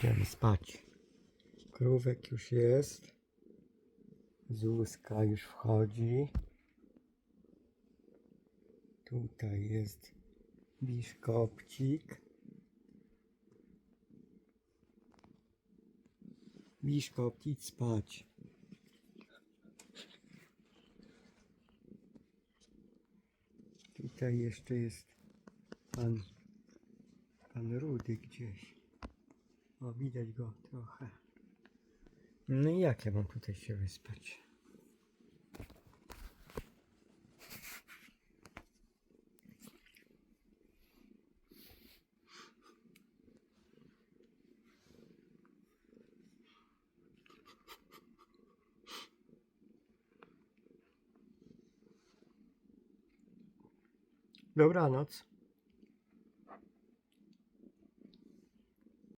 Idziemy spać. Krówek już jest. Zuzka już wchodzi. Tutaj jest biszkopcik. Biszkopt, idź spać. Tutaj jeszcze jest pan, pan Rudy gdzieś. O, widać go trochę. No i jak ja mam tutaj się wyspać? Dobranoc.